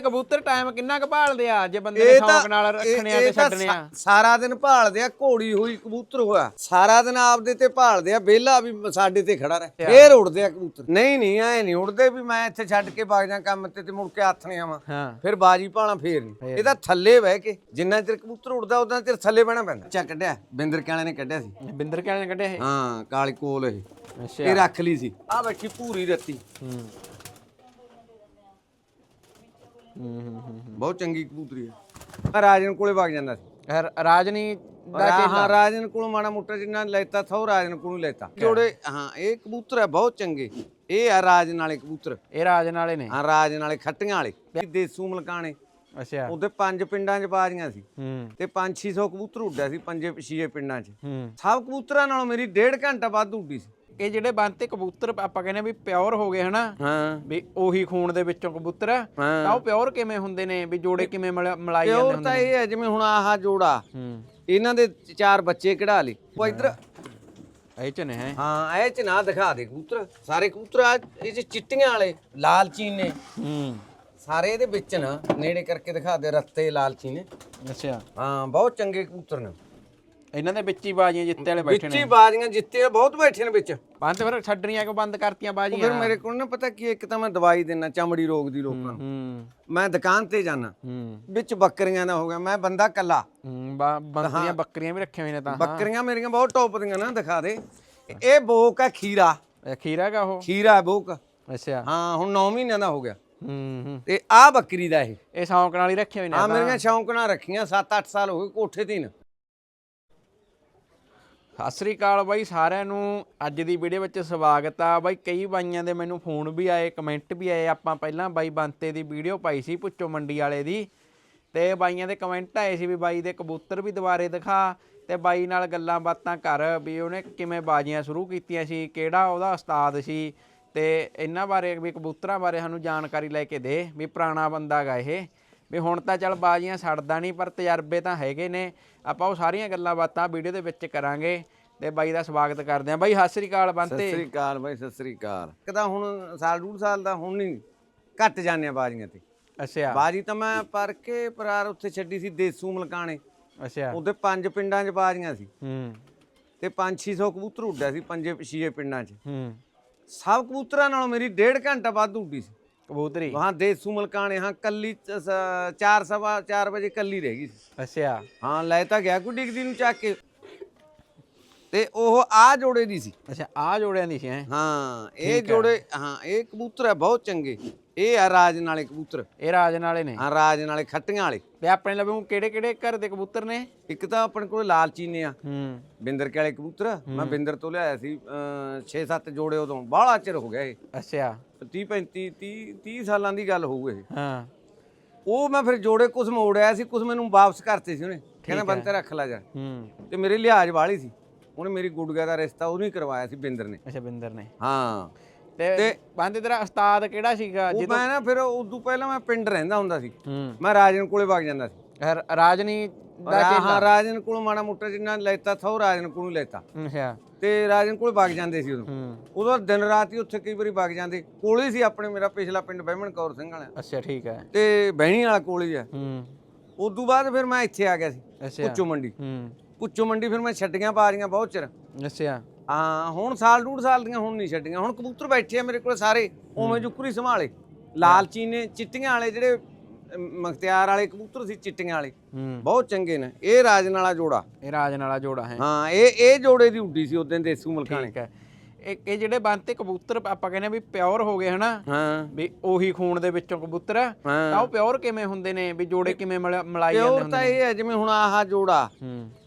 ਕਬੂਤਰ ਟਾਈਮ ਕਿੰਨਾ ਕੁ ਭਾਲਦੇ ਆ? ਜੇ ਬੰਦੇ ਨੇ ਸ਼ੌਂਕ ਨਾਲ ਰੱਖਣੇ ਆ ਤੇ ਛੱਡਣੇ ਆ। ਸਾਰਾ ਦਿਨ ਭਾਲਦੇ ਆ ਘੋੜੀ ਹੋਈ ਕਬੂਤਰ ਹੋਇਆ। ਸਾਰਾ ਦਿਨ ਆਪਦੇ ਤੇ ਭਾਲਦੇ ਆ ਵਿਹਲਾ ਵੀ ਸਾਡੇ ਤੇ ਖੜਾ ਰਹੇ। ਫੇਰ ਉੜਦੇ ਆ ਕਬੂਤਰ। ਨਹੀਂ ਨਹੀਂ ਐ ਨਹੀਂ ਉੜਦੇ ਵੀ ਮੈਂ ਇੱਥੇ ਛੱਡ ਕੇ ਵਗ ਜਾ ਕੰਮ ਤੇ ਤੇ ਮੁੜ ਕੇ ਨਹੀਂ ਆਵਾਂ। ਫਿਰ ਬਾਜੀ ਭਾਲਾਂ ਫੇਰ ਨਹੀਂ। ਇਹ ਤਾਂ ਥੱਲੇ ਬਹਿ ਕੇ ਜਿੰਨਾ ਚਿਰ ਕਬੂਤਰ ਉੜਦਾ ਉਦਾਂ ਚਿਰ ਥੱਲੇ ਬਹਿਣਾ ਪੈਂਦਾ। ਚਾ ਕੱਢਿਆ। ਬਿੰਦਰ ਕਿਆਲੇ ਨੇ ਕੱਢਿਆ ਸੀ। ਬਿੰਦਰ ਕਿਹਨੇ ਕੱਢਿਆ ਇਹ। ਹਾਂ ਕਾਲੀ ਕੋਲ ਇਹ। ਇਹ ਰੱਖ ਲਈ ਸੀ। ਆ ਬੈਠੀ ਪੂਰੀ ਰੱਤੀ। ਹੂੰ। ਹੂੰ ਹੂੰ, ਹੂੰ ਬਹੁਤ ਚੰਗੀ ਕਬੂਤਰੀ ਹੈ। ਮੈਂ ਰਾਜਨ ਕੋਲੇ ਵਗ ਜਾਂਦਾ ਸੀ। ਰ- ਰਾਜਨੀ ਦਾ ਰਾ- ਹਾਂ ਰਾਜਨ ਕੋਲ ਮਾੜਾ ਮੋਟਾ ਜਿੰਨਾ ਲੈਤਾ ਥਾ ਰਾਜਨ ਕੋਲੋਂ ਲੈਤਾ। ਜੋੜੇ ਹਾਂ ਇਹ ਕਬੂਤਰ ਹੈ ਬਹੁਤ ਚੰਗੇ। ਇਹ ਆ ਰਾਜਨ ਵਾਲੇ ਕਬੂਤਰ। ਇਹ ਰਾਜਨ ਵਾਲੇ ਨੇ? ਹਾਂ ਰਾਜਨ ਵਾਲੇ ਖੱਟੀਆਂ ਵਾਲੇ। ਇਹ ਦੇਸੂ ਮਲਕਾਣੇ। ਅੱਛਾ। ਉਹਦੇ ਪੰਜ ਪਿੰਡਾਂ 'ਚ ਬਾਜ਼ੀਆਂ ਸੀ। ਹੂੰ। ਤੇ 5-600 ਕਬੂਤਰ ਉੱਡਿਆ ਸੀ ਪੰਜੇ ਛੀਏ ਪਿੰਡਾਂ 'ਚ। ਹੂੰ। ਸਭ ਕਬੂਤਰਾਂ ਨਾਲੋਂ ਮੇਰੀ ਡੇਢ ਘੰਟਾ ਵੱਧ ਉੱਡੀ ਸੀ। ਇਹ ਜਿਹੜੇ ਬੰਤੇ ਕਬੂਤਰ ਆਪਾਂ ਕਹਿੰਦੇ ਆ ਵੀ ਪਿਓਰ ਹੋ ਗਏ ਹਨਾ? ਹਾਂ। ਵੀ ਉਹੀ ਖੂਨ ਦੇ ਵਿੱਚੋਂ ਕਬੂਤਰ। ਆ, ਤਾਂ ਉਹ ਪਿਓਰ ਕਿਵੇਂ ਹੁੰਦੇ ਨੇ? ਵੀ ਜੋੜੇ ਕਿਵੇਂ ਮਿਲਾ- ਮਿਲਾਈ ਜਾਂਦੇ ਪਿਓਰ ਹੁੰਦੇ ਤਾਂ ਇਹ ਹੈ ਜਿਵੇਂ ਹੁਣ ਆਹ ਜੋੜਾ। ਹੂੰ। ਇਹਨਾਂ ਦੇ ਚਾਰ ਬੱਚੇ ਕਢਾ ਲਏ। ਉਹ ਇੱਧਰ ਇਹ ਚ ਨੇ ਹੈ? ਹਾਂ ਇਹ ਚ ਨਾ ਦਿਖਾ ਦੇ ਕਬੂਤਰ। ਸਾਰੇ ਕਬੂਤਰ ਆ ਇਹ ਚ ਚਿੱਟੀਆਂ ਵਾਲੇ ਲਾਲਚੀ ਨੇ। ਹੂੰ। ਸਾਰੇ ਇਹਦੇ ਵਿੱਚ ਨਾ ਨੇੜੇ ਕਰਕੇ ਦਿਖਾ ਦੇ ਰੱਤੇ ਲਾਲਚੀ ਨੇ। ਅੱਛਾ। ਹਾਂ ਬਹੁਤ ਚੰਗੇ ਕਬੂਤਰ ਨੇ। ਇਹਨਾਂ ਦੇ ਵਿੱਚ ਹੀ ਬਾਜੀਆਂ ਜਿੱਤੇ ਵਾਲੇ ਬੈਠੇ ਵਿੱਚ ਨੇ। ਹੀ ਬਾਜ਼ੀਆਂ ਜਿੱਤੇ ਆ, ਬਹੁਤ ਬੈਠੇ ਨੇ ਵਿੱਚ। ਬੰਦ ਫਿਰ ਛੱਡਣੀਆਂ ਕਿ ਬੰਦ ਕਰਤੀਆਂ ਫਿਰ ਬਾਜੀਆਂ? ਮੇਰੇ ਕੋਲ ਨਾ ਪਤਾ ਕੀ ਹੈ, ਇੱਕ ਤਾਂ ਮੈਂ ਦਵਾਈ ਦੇਣਾ ਚਮੜੀ ਰੋਗ ਦੀ ਲੋਕਾਂ ਨੂੰ। ਹੂੰ ਮੈਂ ਦੁਕਾਨ ਤੇ ਜਾਣਾ ਹੂੰ। ਵਿੱਚ ਬੱਕਰੀਆਂ ਦਾ ਹੋ ਗਿਆ ਮੈਂ ਬੰਦਾ ਕੱਲਾ ਹੂੰ ਬਾ- ਬੰਦੀਆਂ ਬੱਕਰੀਆਂ ਵੀ ਰੱਖੀਆਂ ਹੋਈਆਂ ਨੇ ਤਾਂ ਬੱਕਰੀਆਂ ਮੇਰੀਆਂ ਬਹੁਤ ਟੌਪ ਦੀਆਂ ਨਾ ਦਿਖਾ ਦੇ। ਇਹ ਬੋਕ ਹੈ ਖੀਰਾ। ਖੀਰਾ ਕਾ ਉਹ? ਖੀਰਾ ਹੈ ਬੋਕ। ਅੱਛਾ। ਹਾਂ ਹੁਣ 9 ਮਹੀਨਿਆਂ ਦਾ ਹੋ ਗਿਆ। ਹੂੰ ਹੂੰ। ਤੇ ਆਹ ਬੱਕਰੀ ਦਾ ਇਹ। ਇਹ ਸ਼ੌਂਕ ਨਾਲ ਹੀ ਰੱਖੇ ਹੋਏ ਨੇ ਆ ਮੇਰੀਆਂ ਸ਼ੌਂਕ ਨਾਲ ਰੱਖੀਆਂ 7-8 ਸਾਲ ਹੋ ਗਏ ਕੋਠੇ ਤੇ ਹੀ ਨੇ। ਸਤਿ ਸ੍ਰੀ ਅਕਾਲ ਬਾਈ ਸਾਰਿਆਂ ਨੂੰ। ਅੱਜ ਦੀ ਵੀਡੀਓ ਵਿੱਚ ਸਵਾਗਤ ਆ ਬਾਈ। ਕਈ ਬਾਈਆਂ ਦੇ ਮੈਨੂੰ ਫੋਨ ਵੀ ਆਏ ਕਮੈਂਟ ਵੀ ਆਏ। ਆਪਾਂ ਪਹਿਲਾਂ ਬਾਈ ਬੰਤੇ ਦੀ ਵੀਡੀਓ ਪਾਈ ਸੀ ਪੁੱਚੋ ਮੰਡੀ ਵਾਲੇ ਦੀ। ਤੇ ਬਾਈਆਂ ਦੇ ਕਮੈਂਟ ਆਏ ਸੀ ਵੀ ਬਾਈ ਦੇ ਕਬੂਤਰ ਵੀ ਦੁਬਾਰੇ ਦਿਖਾ। ਤੇ ਬਾਈ ਨਾਲ ਗੱਲਾਂ ਬਾਤਾਂ ਕਰ ਵੀ ਉਹਨੇ ਕਿਵੇਂ ਬਾਜੀਆਂ ਸ਼ੁਰੂ ਕੀਤੀਆਂ ਸੀ, ਕਿਹੜਾ ਉਹਦਾ ਉਸਤਾਦ ਸੀ। ਤੇ ਇਹਨਾਂ ਬਾਰੇ ਵੀ ਕਬੂਤਰਾਂ ਬਾਰੇ ਸਾਨੂੰ ਜਾਣਕਾਰੀ ਲੈ ਕੇ ਦੇ ਵੀ ਪੁਰਾਣਾ ਬੰਦਾ ਗਾ ਇਹ। ਵੀ ਹੁਣ ਤਾਂ ਚੱਲ ਬਾਜੀਆਂ ਛੱਡਦਾ ਨਹੀਂ ਪਰ ਤਜਰਬੇ ਤਾਂ ਹੈਗੇ ਨੇ। ਆਪਾਂ ਉਹ ਸਾਰੀਆਂ ਗੱਲਾਂ ਬਾਤਾਂ ਵੀਡੀਓ ਦੇ ਵਿੱਚ ਕਰਾਂਗੇ ਤੇ ਬਾਈ ਦਾ ਸਵਾਗਤ ਕਰਦੇ ਆਂ ਬਾਈ ਸਤਿ ਸ੍ਰੀ ਅਕਾਲ ਸਤਿ ਬੰਤੇ ਸ੍ਰੀ ਅਕਾਲ ਬਾਈ ਸਤਿ ਸ੍ਰੀ ਅਕਾਲ। ਕਦਾ ਹੁਣ ਸਾਲ ਡੂਢ ਸਾਲ ਦਾ ਹੁਣ ਨਹੀਂ ਘੱਟ ਜਾਂਦੇ ਆ ਬਾਜ਼ੀਆਂ ਤੇ। ਅੱਛਾ। ਬਾਜੀ ਤਾਂ ਮੈਂ ਪਰ ਕੇ ਪਰਾਰ ਉੱਥੇ ਛੱਡੀ ਸੀ ਦੇਸੂ ਮਲਕਾਣੇ। ਅੱਛਾ। ਉਹਦੇ ਪੰਜ ਪਿੰਡਾਂ 'ਚ ਬਾਜ਼ੀਆਂ ਸੀ। ਹੂੰ। ਤੇ 5-600 ਕਬੂਤਰ ਉੱਡਿਆ ਸੀ ਪੰਜੇ ਛੀਏ ਪਿੰਡਾਂ 'ਚ। ਹੂੰ। ਸਭ ਕਬੂਤਰਾਂ ਨਾਲੋਂ ਮੇਰੀ ਡੇਢ ਘੰਟਾ ਵੱਧ ਉੱਡੀ ਸੀ। ਕਬੂਤਰੀ। ਵਹਾਂ ਦੇਸੂ ਮਲਕਾਣੇ ਹਾਂ ਕੱਲੀ 4 ਸਵਾ 4 ਵਜੇ ਕੱਲੀ ਰਹਿ ਗਈ ਅੱਛਾ। ਹਾਂ ਲੈ ਤਾਂ ਗਿਆ ਗੁੱਡੀ ਕੁ ਦੀ ਨੂੰ ਚੱਕ ਕੇ। ਤੇ ਉਹ ਆ ਜੋੜੇ ਦੀ ਸੀ। ਅੱਛਾ ਆ ਜੋੜਿਆਂ ਦੀ ਸੀ ਹੈ? ਹਾਂ ਇਹ ਜੋੜੇ ਹਾਂ ਇਹ ਕਬੂਤਰ ਹੈ ਬਹੁਤ ਚੰਗੇ। ਇਹ ਆ ਰਾਜ ਨਾਲੇ ਕਬੂਤਰ। ਇਹ ਰਾਜਨ ਵਾਲੇ ਨੇ। ਹਾਂ ਰਾਜ ਨਾਲੇ ਖੱਟੀਆਂ ਵਾਲੇ। ਤੇ ਆਪਣੇ ਲਵੇ ਕਿਹੜੇ ਕਿਹੜੇ ਘਰ ਦੇ ਕਬੂਤਰ ਨੇ? ਇੱਕ ਤਾਂ ਆਪਣੇ ਕੋਲ ਲਾਲ ਚੀਨੇ ਆ। ਹੂੰ। ਬਿੰਦਰ ਕੇ ਵਾਲੇ ਕਬੂਤਰ। ਮੈਂ ਬਿੰਦਰ ਤੋਂ ਲਿਆਇਆ ਸੀ 6-7 ਜੋੜੇ ਉਦੋਂ। ਬਾਹਲਾ ਚਿਰ ਹੋ ਗਿਆ ਇਹ। ਅੱਛਾ। 30 35 30 30 ਸਾਲਾਂ ਦੀ ਗੱਲ ਹੋਊ ਇਹ। ਹਾਂ। ਉਹ ਮੈਂ ਫਿਰ ਜੋੜੇ ਕੁਝ ਮੋੜਿਆ ਸੀ ਕੁਝ ਮੈਨੂੰ ਵਾਪਸ ਕਰਤੇ ਸੀ ਉਹਨੇ। ਕਹਿੰਦਾ ਬੰਤੇ ਰੱਖ ਲੈ ਜਾ। ਹੂੰ। ਤੇ ਮੇਰੇ ਲਿਹਾਜ਼ ਵਾਲੀ ਸੀ। ਉਹਨੇ ਮੇਰੀ ਗੁੱਡਗਾ ਦਾ ਰਿਸ਼ਤਾ ਉਹਨੇ ਕਰਵਾਇਆ ਸੀ ਬਿੰਦਰ ਨੇ। ਅੱਛਾ ਬਿੰਦਰ ਨੇ। ਹਾਂ। ਤੇ ਬੰਦੇ ਤੇਰਾ ਉਸਤਾਦ ਕਿਹੜਾ ਸੀਗਾ? ਉਹ ਮੈਂ ਨਾ ਫਿਰ ਉਦੋਂ ਪਹਿਲਾਂ ਮੈਂ ਪਿੰਡ ਰਹਿੰਦਾ ਹੁੰਦਾ ਸੀ। ਮੈਂ ਰਾਜਨ ਕੋਲੇ ਵਗ ਜਾਂਦਾ ਸੀ। ਰ- ਰਾਜਨੀ ਦਾ ਰਾ- ਹਾਂ ਰਾਜਨ ਕੋਲੋਂ ਮਾੜਾ ਮੋਟਾ ਜਿੰਨਾ ਲੈਤਾ ਥਾ ਉਹ ਰਾਜਨ ਕੋਲੋਂ ਲੈਤਾ। ਅੱਛਾ। ਤੇ ਰਾਜਨ ਕੋਲ ਵਗ ਜਾਂਦੇ ਸੀ ਉਦੋਂ। ਹੂੰ। ਉਦੋਂ ਦਿਨ ਰਾਤ ਹੀ ਉੱਥੇ ਕਈ ਵਾਰੀ ਵਗ ਜਾਂਦੇ। ਕੋਲੇ ਸੀ ਆਪਣੇ ਮੇਰਾ ਪਿਛਲਾ ਪਿੰਡ ਬਹਿਮਣ ਕੌਰ ਸਿੰਘ ਵਾਲਾ। ਅੱਛਾ ਠੀਕ ਹੈ। ਤੇ ਬਹਿਣੀ ਵਾਲਾ ਕੋਲ ਹੀ ਆ। ਹੂੰ। ਉਦੋਂ ਬਾਅਦ ਫਿਰ ਮੈਂ ਇੱਥੇ ਆ ਗਿਆ ਸੀ ਅੱਛਾ। ਕੁੱਚੋ ਮੰਡੀ। ਹੂੰ। ਕੁੱਚੋ ਮੰਡੀ ਫਿਰ ਮੈਂ ਛੱਡੀਆਂ ਪਾਰੀਆਂ ਬਹੁਤ ਚਿਰ। ਅੱਛਾ। ਹਾਂ ਹੁਣ ਸਾਲ ਡੂਢ ਸਾਲ ਦੀਆਂ ਹੁਣ ਨਹੀਂ ਛੱਡੀਆਂ। ਹੁਣ ਕਬੂਤਰ ਬੈਠੇ ਆ ਮੇਰੇ ਕੋਲ ਸਾਰੇ ਉਵੇਂ ਜੁਕਰੀ ਸੰਭਾਲੇ। ਲਾਲਚੀ ਨੇ ਚਿੱਟੀਆਂ ਵਾਲੇ ਜਿਹੜੇ ਮਖਤਿਆਰ ਵਾਲੇ ਕਬੂਤਰ ਸੀ ਚਿੱਟੀਆਂ ਵਾਲੇ। ਬਹੁਤ ਚੰਗੇ ਨੇ। ਇਹ ਰਾਜਨ ਵਾਲਾ ਜੋੜਾ। ਇਹ ਰਾਜਨ ਵਾਲਾ ਜੋੜਾ ਹੈ। ਹਾਂ ਇਹ ਇਹ ਜੋੜੇ ਦੀ ਉੱਡੀ ਸੀ ਉਦੋਂ ਦੇਸੂ ਮਲਕਾਣੇ ਠੀਕ ਹੈ। ਇਹ ਇਹ ਜਿਹੜੇ ਬੰਤੇ ਕਬੂਤਰ ਆਪਾਂ ਕਹਿੰਦੇ ਆ ਵੀ ਪਿਓਰ ਹੋ ਗਏ ਹਨਾ? ਹਾਂ। ਵੀ ਉਹੀ ਖੂਨ ਦੇ ਵਿੱਚੋਂ ਕਬੂਤਰ। ਆ, ਤਾਂ ਉਹ ਪਿਓਰ ਕਿਵੇਂ ਹੁੰਦੇ ਨੇ? ਵੀ ਜੋੜੇ ਕਿਵੇਂ ਮਿਲਾ- ਮਿਲਾਈ ਜਾਂਦੇ ਪਿਓਰ ਹੁੰਦੇ ਤਾਂ ਇਹ ਹੈ ਜਿਵੇਂ ਹੁਣ ਆਹ ਜੋੜਾ।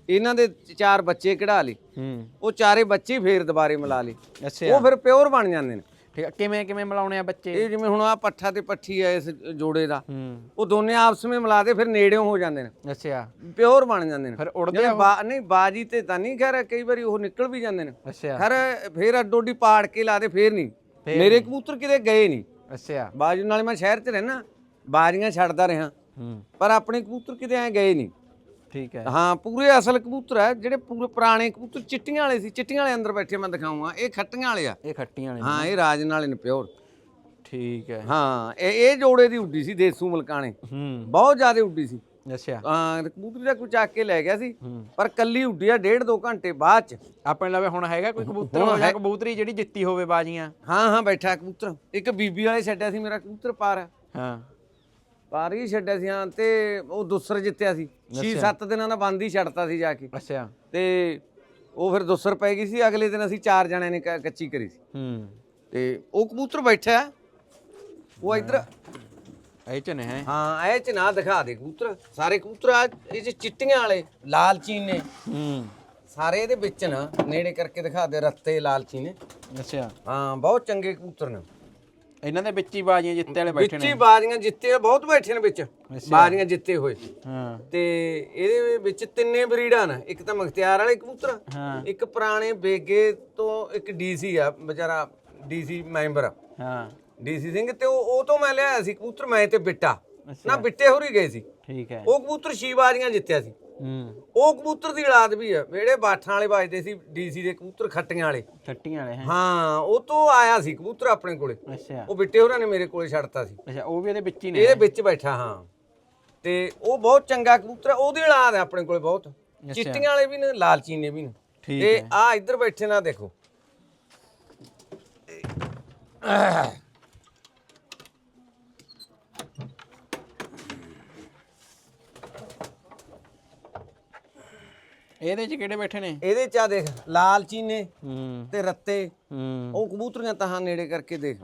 ਇਹਨਾਂ ਦੇ ਚਾਰ ਬੱਚੇ ਕਢਾ ਲਏ। ਹੂੰ। ਉਹ ਚਾਰੇ ਬੱਚੇ ਫੇਰ ਦੁਬਾਰੇ ਮਿਲਾ ਲਏ। ਅੱਛਾ। ਉਹ ਫਿਰ ਪਿਓਰ ਬਣ ਜਾਂਦੇ ਨੇ। ਠੀਕ ਆ ਕਿਵੇਂ ਕਿਵੇਂ ਮਿਲਾਉਣੇ ਆ ਬੱਚੇ? ਇਹ ਜਿਵੇਂ ਹੁਣ ਆ ਪੱਠਾ ਤੇ ਪੱਠੀ ਹੈ ਇਸ ਜੋੜੇ ਦਾ ਹੂੰ। ਉਹ ਦੋਨੇ ਆਪਸ ਵਿੱਚ ਮਿਲਾ ਦੇ ਫਿਰ ਨੇੜਿਓਂ ਹੋ ਜਾਂਦੇ ਨੇ। ਅੱਛਾ। ਪਿਓਰ ਬਣ ਜਾਂਦੇ ਨੇ। ਫਿਰ ਉੜਦੇ ਬਾ ਨਹੀਂ ਬਾਜੀ ਤੇ ਤਾਂ ਨਹੀਂ ਖੈਰ ਕਈ ਵਾਰੀ ਉਹ ਨਿਕਲ ਵੀ ਜਾਂਦੇ ਨੇ। ਅੱਛਾ। ਖੈਰ ਫੇਰ ਅੱਡੋਡੀ ਪਾੜ ਕੇ ਲਾ ਦੇ ਫੇਰ ਨਹੀਂ। ਮੇਰੇ ਕਬੂਤਰ ਕਿਤੇ ਗਏ ਨਹੀਂ। ਅੱਛਾ। ਬਾਜੀ ਨਾਲੇ ਮੈਂ ਸ਼ਹਿਰ 'ਚ ਰਹਿਣਾ ਬਾਜੀਆਂ ਛੱਡਦਾ ਰਿਹਾ। ਹੂੰ। ਪਰ ਆਪਣੇ ਕਬੂਤਰ ਕਿਤੇ ਐ ਗਏ ਨਹੀਂ। ਠੀਕ ਹੈ। ਹਾਂ ਪੂਰੇ ਅਸਲ ਕਬੂਤਰ ਹੈ ਜਿਹੜੇ ਪੂਰੇ ਪੁਰਾਣੇ ਕਬੂਤਰ ਚਿੱਟੀਆਂ ਵਾਲੇ ਸੀ ਚਿੱਟੀਆਂ ਵਾਲੇ ਅੰਦਰ ਬੈਠੇ ਮੈਂ ਦਿਖਾਉਂਗਾ। ਇਹ ਖੱਟੀਆਂ ਵਾਲੇ ਆ। ਇਹ ਖੱਟੀਆਂ ਨੇ ਹਾਂ ਇਹ ਰਾਜ ਨਾਲੇ ਨੇ ਪਿਓਰ। ਠੀਕ ਹੈ। ਹਾਂ ਇਹ ਇਹ ਜੋੜੇ ਦੀ ਉੱਡੀ ਸੀ ਦੇਸੂ ਮਲਕਾਣੇ। ਹੂੰ। ਬਹੁਤ ਜ਼ਿਆਦਾ ਉੱਡੀ ਸੀ। ਅੱਛਾ। ਹਾਂ ਕਬੂਤਰੀ ਦਾ ਕੋਈ ਚੱਕ ਕੇ ਲੈ ਗਿਆ ਸੀ ਪਰ ਕੱਲੀ ਉੱਡੀ ਆ ਡੇਢ ਦੋ ਘੰਟੇ ਬਾਅਦ ਚ। ਆਪਣੇ ਲਵੇ ਹੁਣ ਹੈਗਾ ਕੋਈ ਕਬੂਤਰ ਹੋ ਜਾਂ ਕਬੂਤਰੀ ਜਿਹੜੀ ਜਿੱਤੀ ਹੋਵੇ ਬਾਜੀਆਂ। ਹਾਂ ਹਾਂ ਬੈਠਾ ਕਬੂਤਰ। ਇੱਕ ਬੀਬੀ ਵਾਲੇ ਛੱਡਿਆ ਸੀ ਮੇਰਾ ਕਬੂਤਰ ਪਾਰ। ਹਾਂ। ਪਾਰ ਹੀ ਛੱਡਿਆ ਸੀ ਹਾਂ ਤੇ ਉਹ ਦੁਸਰ ਜਿੱਤਿਆ ਸੀ। 6-7 ਦਿਨਾਂ ਦਾ ਬੰਦ ਹੀ ਛੱਡਤਾ ਸੀ ਜਾ ਕੇ। ਅੱਛਾ। ਤੇ ਉਹ ਫਿਰ ਦੁਸਰ ਪੈ ਗਈ ਸੀ ਅਗਲੇ ਦਿਨ ਅਸੀਂ ਚਾਰ ਜਣਿਆਂ ਨੇ ਕੱਚੀ ਕਰੀ ਸੀ। ਹੂੰ। ਤੇ ਉਹ ਕਬੂਤਰ ਬੈਠਾ। ਉਹ ਇੱਧਰ ਇਹ ਚ ਨੇ ਹੈ। ਹਾਂ ਇਹ ਚ ਨਾ ਦਿਖਾ ਦੇ ਕਬੂਤਰ। ਸਾਰੇ ਕਬੂਤਰ ਆ ਇਹ ਚ ਚਿੱਟੀਆਂ ਵਾਲੇ ਲਾਲ ਚੀਨੇ ਹੂੰ। ਸਾਰੇ ਇਹਦੇ ਵਿੱਚ ਨਾ ਨੇੜੇ ਕਰਕੇ ਦਿਖਾ ਦੇ ਰੱਤੇ ਲਾਲ ਚੀਨੇ ਅੱਛਾ। ਹਾਂ ਬਹੁਤ ਚੰਗੇ ਕਬੂਤਰ ਨੇ। ਇਹਨਾਂ ਦੇ ਵਿੱਚ ਹੀ ਬਾਜੀਆਂ ਜਿੱਤੇ ਵਾਲੇ ਬੈਠੇ ਵਿੱਚ ਹੀ ਨੇ। ਬਾਜ਼ੀਆਂ ਜਿੱਤੇ ਬਹੁਤ ਬੈਠੇ ਨੇ ਵਿੱਚ। ਬਾਜ਼ੀਆਂ ਜਿੱਤੇ ਹੋਏ। ਹਾਂ। ਤੇ ਇਹਦੇ ਵਿੱਚ ਤਿੰਨੇ ਬਰੀਡਾਂ ਨੇ। ਇੱਕ ਤਾਂ ਮਖਤਿਆਰ ਵਾਲੇ ਕਬੂਤਰ। ਹਾਂ। ਇੱਕ ਪੁਰਾਣੇ ਬੇਗੇ ਤੋਂ ਇੱਕ ਡੀਸੀ ਆ ਵਿਚਾਰਾ ਡੀਸੀ ਮੈਂਬਰ ਹਾਂ। ਡੀਸੀ ਸਿੰਘ ਤੇ ਉਹ ਉਹ ਤੋਂ ਮੈਂ ਲਿਆਇਆ ਸੀ ਕਬੂਤਰ ਮੈਂ ਤੇ ਬਿੱਟਾ। ਨਾ ਬਿੱਟੇ ਹੋਰੀ ਗਏ ਸੀ। ਠੀਕ ਹੈ। ਉਹ ਕਬੂਤਰ ਛੀ ਬਾਜ਼ੀਆਂ ਜਿੱਤਿਆ ਸੀ। ਹੂੰ ਉਹ ਕਬੂਤਰ ਦੀ ਔਲਾਦ ਵੀ ਆ। ਜਿਹੜੇ ਬਾਠਾਂ ਵਾਲੇ ਵੱਜਦੇ ਸੀ ਡੀਸੀ ਦੇ ਕਬੂਤਰ ਖੱਟੀਆਂ ਵਾਲੇ। ਛੱਟੀਆਂ ਵਾਲੇ ਹੈ? ਹਾਂ ਉਹ ਤੋਂ ਆਇਆ ਸੀ ਕਬੂਤਰ ਆਪਣੇ ਕੋਲੇ। ਅੱਛਾ। ਉਹ ਬਿੱਟੇ ਹੋਰਾਂ ਨੇ ਮੇਰੇ ਕੋਲੇ ਛੱਡਤਾ ਸੀ। ਅੱਛਾ ਉਹ ਵੀ ਇਹਦੇ ਵਿੱਚ ਹੀ ਨੇ? ਇਹਦੇ ਵਿੱਚ ਬੈਠਾ ਹਾਂ। ਤੇ ਉਹ ਬਹੁਤ ਚੰਗਾ ਕਬੂਤਰ ਆ, ਉਹਦੀ ਔਲਾਦ ਹੈ ਆਪਣੇ ਕੋਲੇ ਬਹੁਤ। ਚਿੱਟੀਆਂ ਵਾਲੇ ਵੀ ਨੇ ਲਾਲ ਚੀਨੇ ਵੀ ਨੇ। ਠੀਕ ਤੇ ਆ ਇੱਧਰ ਬੈਠੇ ਨਾ ਦੇਖੋ। ਇਹਦੇ ਚ ਕਿਹੜੇ ਬੈਠੇ ਨੇ? ਇਹਦੇ ਚ ਆ ਦੇਖ ਲਾਲ ਚੀਨੇ ਹੂੰ। ਤੇ ਰੱਤੇ। ਹੂੰ। ਉਹ ਕਬੂਤਰੀਆਂ ਤਾਂ ਨੇੜੇ ਕਰਕੇ ਦੇਖ।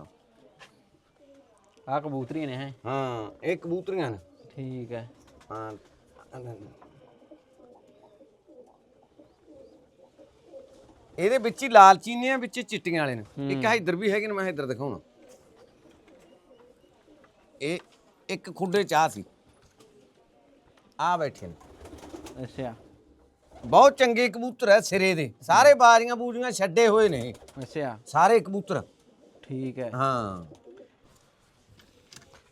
ਆ ਕਬੂਤਰੀਆਂ ਨੇ ਹੈ। ਹਾਂ ਇਹ ਕਬੂਤਰੀਆਂ ਨੇ। ਠੀਕ ਹੈ। ਹਾਂ। ਇਹਦੇ ਵਿੱਚ ਹੀ ਲਾਲ ਚੀਨੇ ਆ ਵਿੱਚ ਚਿੱਟੀਆਂ ਵਾਲੇ ਨੇ। ਇੱਕ ਆ ਇੱਧਰ ਵੀ ਹੈਗੇ ਨੇ ਮੈਂ ਇੱਧਰ ਦਿਖਾਉਣਾ। ਇਹ ਇੱਕ ਖੁੱਡੇ ਚਾਹ ਸੀ। ਆ ਬੈਠੇ ਨੇ। ਅੱਛਾ। ਬਹੁਤ ਚੰਗੇ ਕਬੂਤਰ ਐ ਸਿਰੇ ਦੇ। ਸਾਰੇ ਬਾਰੀਆਂ ਬੂਜੀਆਂ ਛੱਡੇ ਹੋਏ ਨੇ। ਅੱਛਾ। ਸਾਰੇ ਕਬੂਤਰ। ਠੀਕ ਹੈ ਹਾਂ।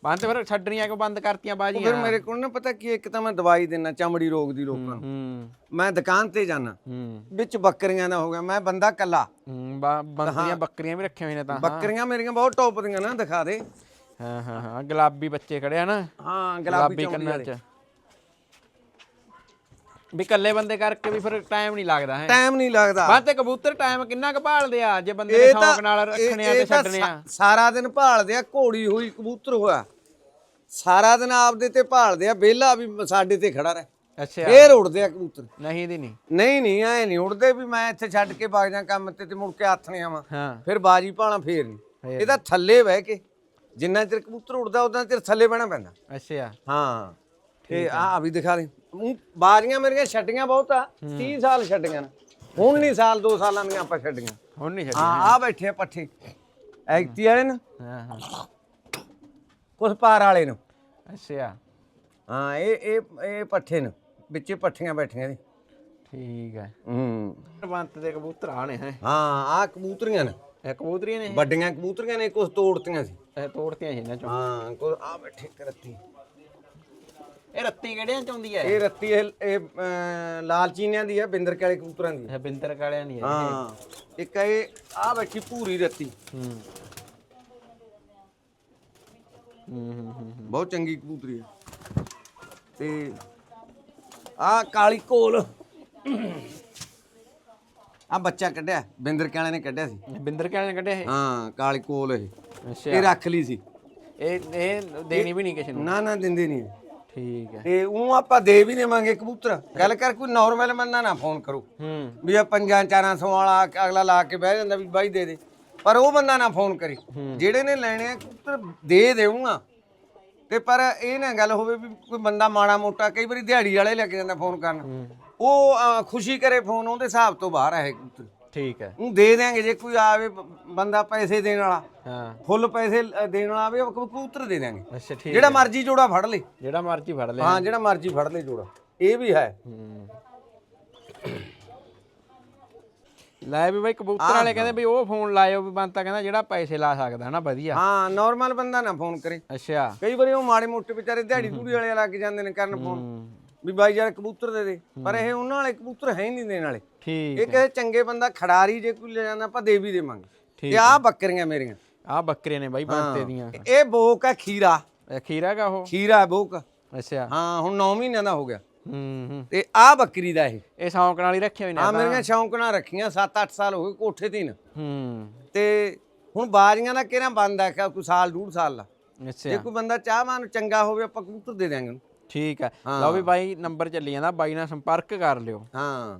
ਬੰਦ ਫਿਰ ਛੱਡਣੀਆਂ ਕਿਉਂ ਬੰਦ ਕਰਤੀਆਂ ਉਹ ਬਾਜੀਆਂ? ਫਿਰ ਮੇਰੇ ਕੋਲ ਨਾ ਪਤਾ ਕੀ ਹੈ, ਇੱਕ ਤਾਂ ਮੈਂ ਦਵਾਈ ਦਿੰਨਾ ਚਮੜੀ ਰੋਗ ਦੀ ਲੋਕਾਂ ਨੂੰ। ਹੂੰ ਮੈਂ ਦੁਕਾਨ ਤੇ ਜਾਣਾ ਹੂੰ। ਵਿੱਚ ਬੱਕਰੀਆਂ ਦਾ ਹੋ ਗਿਆ ਮੈਂ ਬੰਦਾ ਕੱਲਾ ਹੂੰ ਬਾ- ਬੰਦੀਆਂ ਬੱਕਰੀਆਂ ਵੀ ਰੱਖੀਆਂ ਹੋਈਆਂ ਨੇ ਤਾਂ। ਬੱਕਰੀਆਂ ਮੇਰੀਆਂ ਬਹੁਤ ਟੌਪ ਦੀਆਂ ਨਾ ਦਿਖਾ ਦੇ। ਹਾਂ ਹਾਂ ਹਾਂ। ਗੁਲਾਬੀ ਬੱਚੇ ਖੜੇ ਆ ਨਾ। ਹਾਂ ਗੁਲਾਬੀ ਗੁਲਾਬੀ ਚਮੜੀ ਕੰਨਾਂ ਵਾਲੇ। ਚ। ਵੀ ਇਕੱਲੇ ਬੰਦੇ ਕਰਕੇ ਵੀ ਫਿਰ ਟਾਈਮ ਨਹੀਂ ਲੱਗਦਾ ਹੈ। ਟਾਈਮ ਨਹੀਂ ਲੱਗਦਾ। ਬਾਅਦ ਤੇ ਕਬੂਤਰ ਟਾਈਮ ਕਿੰਨਾ ਕੁ ਭਾਲਦੇ ਆ ਜੇ ਬੰਦੇ ਨੇ ਸ਼ੌਂਕ ਨਾਲ ਰੱਖਣੇ ਆ ਤੇ ਛੱਡਣੇ ਆ। ਸਾਰਾ ਦਿਨ ਭਾਲਦੇ ਆ ਘੋੜੀ ਹੋਈ ਕਬੂਤਰ ਹੋਇਆ। ਸਾਰਾ ਦਿਨ ਆਪਦੇ ਤੇ ਭਾਲਦੇ ਆ ਵਿਹਲਾ ਵੀ ਸਾਡੇ ਤੇ ਖੜਾ ਰਹੇ। ਅੱਛਾ। ਫੇਰ ਉੜਦੇ ਆ ਕਬੂਤਰ। ਨਹੀਂ ਇਹਦੀ ਨਹੀਂ। ਨਹੀਂ ਨਹੀਂ ਐ ਨਹੀਂ ਉੜਦੇ ਵੀ ਮੈਂ ਇੱਥੇ ਛੱਡ ਕੇ ਵਗ ਜਾ ਕੰਮ ਤੇ ਤੇ ਮੁੜ ਕੇ ਹੱਥ ਨਹੀਂ ਆਵਾਂ। ਫਿਰ ਬਾਜੀ ਭਾਲਾਂ ਫੇਰ ਨਹੀਂ। ਇਹਦਾ ਥੱਲੇ ਬਹਿ ਕੇ ਜਿੰਨਾ ਚਿਰ ਕਬੂਤਰ ਉੜਦਾ ਉਦਾਂ ਚਿਰ ਥੱਲੇ ਬਹਿਣਾ ਪੈਂਦਾ। ਅੱਛਾ। ਹਾਂ। ਤੇ ਆ। ਵੀ ਦਿਖਾ ਦੇ। ਊਂ ਬਾਰੀਆਂ ਮੇਰੀਆਂ ਛੱਡੀਆਂ ਬਹੁਤ ਆ 30 ਸਾਲ ਛੱਡੀਆਂ ਨੇ। ਹੁਣ ਨਹੀਂ ਸਾਲ 2 ਸਾਲਾਂ ਦੀਆਂ ਆਪਾਂ ਛੱਡੀਆਂ। ਹੁਣ ਨਹੀਂ ਛੱਡ ਹਾਂ ਆ ਬੈਠੇ ਆ ਪੱਠੇ। ਐਕਤੀ ਵਾਲੇ ਨੇ। ਹਾਂ ਹਾਂ। ਕੁਛ ਪਾਰ ਵਾਲੇ ਨੇ। ਅੱਛਾ। ਹਾਂ ਇਹ ਇਹ ਇਹ ਪੱਠੇ ਨੇ। ਵਿੱਚੇ ਪੱਠੀਆਂ ਬੈਠੀਆਂ ਨੇ। ਠੀਕ ਹੈ ਹੂੰ। ਬੰਤ ਦੇ ਕਬੂਤਰ ਆਣੇ ਹੈ। ਹਾਂ ਆ ਕਬੂਤਰੀਆਂ ਨੇ। ਇਹ ਕਬੂਤਰੀਆਂ ਨੇ ਵੱਡੀਆਂ ਕਬੂਤਰੀਆਂ ਨੇ ਕੁਛ ਤੋੜਤੀਆਂ ਸੀ। ਇਹ ਤੋੜਤੀਆਂ ਸੀ ਇਹਨਾਂ ਚੋਂ। ਹਾਂ ਕੁਛ ਆ ਬੈਠੇ ਇੱਕ ਰੱਤੀ ਇਹ ਰੱਤੀ ਕਿਹੜਿਆਂ ਚ ਆਉਂਦੀ ਹੈ? ਇਹ ਰੱਤੀ ਇਹ ਇਹ, ਅਮ, ਲਾਲ ਚੀਨਿਆਂ ਦੀ ਆ ਬਿੰਦਰ ਕਾਲੇ ਕਬੂਤਰਾਂ ਦੀ। ਇਹ ਬਿੰਦਰ ਕਾਲਿਆਂ ਨਹੀਂ ਹੈ। ਹਾਂ। ਇੱਕ ਇਹ ਆ ਬੈਠੀ ਪੂਰੀ ਰੱਤੀ। ਹੂੰ। ਹੂੰ ਹੂੰ ਹੂੰ ਬਹੁਤ ਚੰਗੀ ਕਬੂਤਰੀ ਆ ਤੇ ਆ ਕਾਲੀ ਕੋਲ। ਆ ਬੱਚਾ ਕੱਢਿਆ ਬਿੰਦਰ ਕਾਲੇ ਨੇ ਕੱਢਿਆ ਸੀ। ਇਹ ਬਿੰਦਰ ਕਾਲਿਆਂ ਨੇ ਕੱਢਿਆ ਇਹ? ਹਾਂ ਕਾਲੀ ਕੋਲ ਇਹ। ਇਹ ਰੱਖ ਲਈ ਸੀ। ਇਹ ਇਹ ਦੇਣੀ ਵੀ ਨਹੀਂ ਕਿਸੇ ਨੂੰ? ਨਾ ਨਾ ਦਿੰਦੇ ਨਹੀਂ। ਠੀਕ ਹੈ। ਤੇ ਉਹ ਆਪਾਂ ਦੇ ਵੀ ਦੇਵਾਂਗੇ ਕਬੂਤਰ। ਗੱਲ ਕਰ ਕੋਈ ਨਾਰਮਲ ਬੰਦਾ ਨਾ ਫੋਨ ਕਰੋ। ਹੂੰ। ਵੀ ਆ ਪੰਜਾਂ ਚਾਰਾਂ ਸੌ ਵਾਲਾ ਅਗਲਾ ਲਾ ਕੇ ਬਹਿ ਜਾਂਦਾ ਵੀ ਬਾਈ ਦੇ ਦੇ। ਪਰ ਉਹ ਬੰਦਾ ਨਾ ਫੋਨ ਕਰੇ। ਜਿਹੜੇ ਨੇ ਲੈਣੇ ਆ ਕਬੂਤਰ ਦੇ ਦੇਵਾਂਗਾ ਤੇ ਪਰ ਇਹ ਨਾ ਗੱਲ ਹੋਵੇ ਵੀ ਕੋਈ ਬੰਦਾ ਮਾੜਾ ਮੋਟਾ ਕਈ ਵਾਰੀ ਦਿਹਾੜੀ ਵਾਲੇ ਲੈ ਕੇ ਜਾਂਦਾ ਫੋਨ ਕਰਨ। ਉਹ ਖੁਸ਼ੀ ਕਰੇ ਫੋਨ ਉਹਦੇ ਹਿਸਾਬ ਤੋਂ ਬਾਹਰ ਹੈ ਕਬੂਤਰ। ਠੀਕ ਹੈ। ਉਹ ਦੇ ਦਿਆਂਗੇ ਜੇ ਕੋਈ ਆਵੇ ਬੰਦਾ ਪੈਸੇ ਦੇਣ ਵਾਲਾ। ਹਾਂ। ਫੁੱਲ ਪੈਸੇ ਦੇਣ ਵਾਲਾ ਆਵੇ ਕਬੂਤਰ ਦੇ ਦਿਆਂਗੇ। ਅੱਛਾ ਠੀਕ ਜਿਹੜਾ ਮਰਜ਼ੀ ਜੋੜਾ ਫੜ ਲੇ। ਜਿਹੜਾ ਮਰਜ਼ੀ ਫੜ ਲੈ। ਹਾਂ ਜਿਹੜਾ ਮਰਜ਼ੀ ਫੜ ਲੇ ਜੋੜਾ। ਇਹ ਵੀ ਹੈ। ਲੈ ਵੀ ਬਾਈ ਕਬੂਤਰ ਵਾਲੇ ਕਹਿੰਦੇ ਵੀ ਉਹ ਫੋਨ ਲਾਇਓ ਵੀ ਬੰਤਾ ਕਹਿੰਦਾ ਜਿਹੜਾ ਪੈਸੇ ਲਾ ਸਕਦਾ ਨਾ ਵਧੀਆ। ਹਾਂ ਨਾਰਮਲ ਬੰਦਾ ਨਾ ਫੋਨ ਕਰੇ। ਅੱਛਾ। ਕਈ ਵਾਰੀ ਉਹ ਮਾੜੇ ਮੋਟੇ ਵਿਚਾਰੇ ਦਿਹਾੜੀ ਦੂੜੀ ਵਾਲੇ ਲੱਗ ਜਾਂਦੇ ਨੇ ਕਰਨ ਫੋਨ। ਵੀ ਬਾਈ ਯਾਰ ਕਬੂਤਰ ਦੇ ਦੇ। ਪਰ ਇਹ ਉਹਨਾਂ ਵਾਲੇ ਕਬੂਤਰ ਹੈ ਹੀ ਨਹੀਂ ਦੇਣ ਵਾਲੇ। ਠੀਕ ਇਹ ਕਿਸੇ ਚੰਗੇ ਬੰਦਾ ਖੜਾਰੀ ਜੇ ਕੋਈ ਲੈ ਜਾਂਦਾ ਆਪਾਂ ਦੇ ਵੀ ਦੇਵਾਂਗੇ ਤੇ ਆਹ ਬੱਕਰੀਆਂ ਮੇਰੀਆਂ। ਆ ਬੱਕਰੇ ਨੇ ਬਾਈ ਬੰਤੇ ਦੀਆਂ। ਇਹ ਬੋਕ ਹੈ ਖੀਰਾ। ਇਹ ਖੀਰਾ ਕਾ ਉਹ? ਖੀਰਾ ਹੈ ਬੋਕ। ਅੱਛਾ। ਹਾਂ ਹੁਣ 9 ਮਹੀਨਿਆਂ ਦਾ ਹੋ ਗਿਆ। ਹੂੰ ਤੇ ਆ ਬੱਕਰੀ ਦਾ ਇਹ। ਇਹ ਸੌਂਕ ਨਾਲ ਹੀ ਰੱਖੇ ਹੋਏ ਨੇ ਆ ਮੇਰੀਆਂ ਸ਼ੌਂਕ ਨਾਲ ਰੱਖੀਆਂ 7-8 ਸਾਲ ਹੋ ਗਏ ਕੋਠੇ ਤੇ ਹੀ ਨਾ। ਹੂੰ। ਤੇ ਹੁਣ ਬਾਜ਼ੀਆਂ ਦਾ ਕਿਹੜਾ ਬੰਦ ਕਿ ਕੋਈ ਸਾਲ ਡੂਢ ਸਾਲ ਦਾ। ਜੇ ਕੋਈ ਬੰਦਾ ਚਾਹਵਾਨ ਚੰਗਾ ਹੋਵੇ ਆਪਾਂ ਕਬੂਤਰ ਦੇ ਦਿਆਂਗੇ। ਠੀਕ ਹੈ। ਲਓ ਵੀ ਬਾਈ ਨੰਬਰ ਚੱਲੀ ਜਾਂਦਾ ਬਾਈ ਨਾਲ ਸੰਪਰਕ ਕਰ ਲਿਓ। ਹਾਂ।